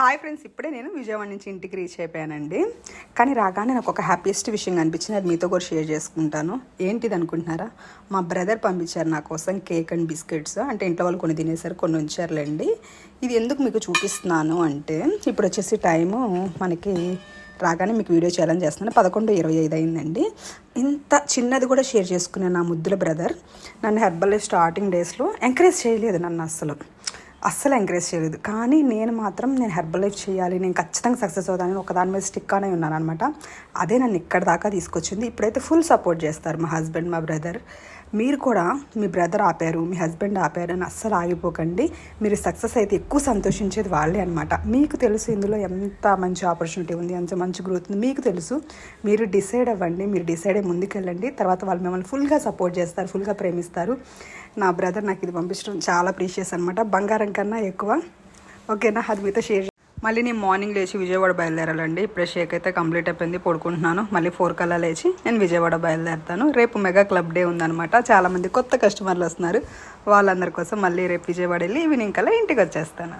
Hi friends ఇప్పుడే నేను విజయవాడ నుంచి ఇంటికి రీచ్ అయిపోయానండి. కానీ రాగానే నాకు ఒక హ్యాపీయెస్ట్ విషయం అనిపించింది అది మీతో కూడా షేర్ చేసుకుంటాను. ఏంటిది అనుకుంటున్నారా? మా బ్రదర్ పంపించారు నా కోసం కేక్ అండ్ బిస్కెట్స్ అంటే ఇంట్లో వాళ్ళు కొన్ని తినేసారు కొన్ని ఉంచారులేండి. ఇది ఎందుకు మీకు చూపిస్తున్నాను అంటే ఇప్పుడు వచ్చేసి టైము మనకి రాగానే మీకు వీడియో ఛాలెంజ్ చేస్తున్నాను. పదకొండు ఇరవై ఐదు అయిందండి. ఇంత చిన్నది కూడా షేర్ చేసుకునే నా ముద్దుల బ్రదర్ నన్ను హెర్బల్ స్టార్టింగ్ డేస్లో ఎంకరేజ్ చేయలేదు నన్ను అస్సలు. అస్సలు ఎంకరేజ్ చేయలేదు. కానీ నేను మాత్రం నేను హెర్బల్ లైఫ్ చేయాలి నేను ఖచ్చితంగా సక్సెస్ అవుతానని ఒక దాని మీద స్టిక్ అనే ఉన్నాను అనమాట అదే నన్ను ఇక్కడ దాకా తీసుకొచ్చింది. ఇప్పుడైతే ఫుల్ సపోర్ట్ చేస్తారు మా హస్బెండ్ మా బ్రదర్ మీరు కూడా మీ బ్రదర్ ఆపారు మీ హస్బెండ్ ఆపారు అని అస్సలు ఆగిపోకండి. మీరు సక్సెస్ అయితే ఎక్కువ సంతోషించేది వాళ్ళే అనమాట మీకు తెలుసు ఇందులో ఎంత మంచి ఆపర్చునిటీ ఉంది ఎంత మంచి గ్రోత్ ఉంది. మీకు తెలుసు మీరు డిసైడ్ అవ్వండి మీరు డిసైడ్ అయ్యి ముందుకెళ్ళండి. తర్వాత వాళ్ళు మిమ్మల్ని ఫుల్గా సపోర్ట్ చేస్తారు ఫుల్గా ప్రేమిస్తారు. నా బ్రదర్ నాకు ఇది పంపించడం చాలా ప్రీషియస్ అనమాట బంగారం కన్నా ఎక్కువ. ఓకేనా? అది మీతో షేర్ మళ్ళీ నేను మార్నింగ్ లేచి విజయవాడ బయలుదేరాలండి. ఇప్పుడే షేక్ అయితే కంప్లీట్ అయిపోయింది పడుకుంటున్నాను. మళ్ళీ ఫోర్ కల్లా లేచి నేను విజయవాడ బయలుదేరుతాను. రేపు మెగా క్లబ్ డే ఉందన్నమాట. చాలామంది కొత్త కస్టమర్లు వస్తున్నారు. వాళ్ళందరి కోసం మళ్ళీ రేపు విజయవాడ వెళ్ళి ఈవినింగ్ కల్లా ఇంటికి వచ్చేస్తాను.